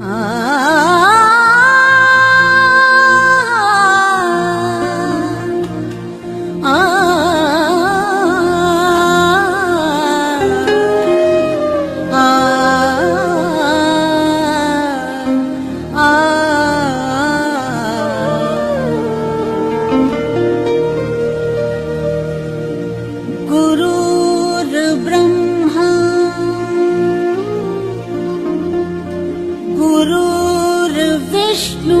啊。गुरुर्विष्णु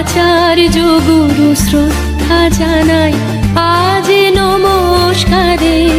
আচার্য গুরু শ্রদ্ধা জানাই আজ নমস্কারে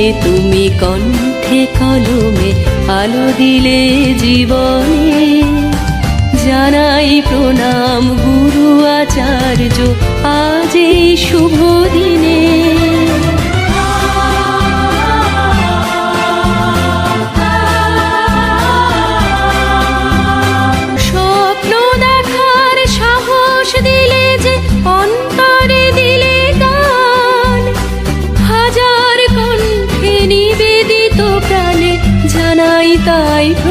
দিলে তুমি কণ্ঠে কলমে আলো দিলে জীবনে। জানাই প্রণাম গুরু আচার্য, আজ এই শুভ দিনে 待。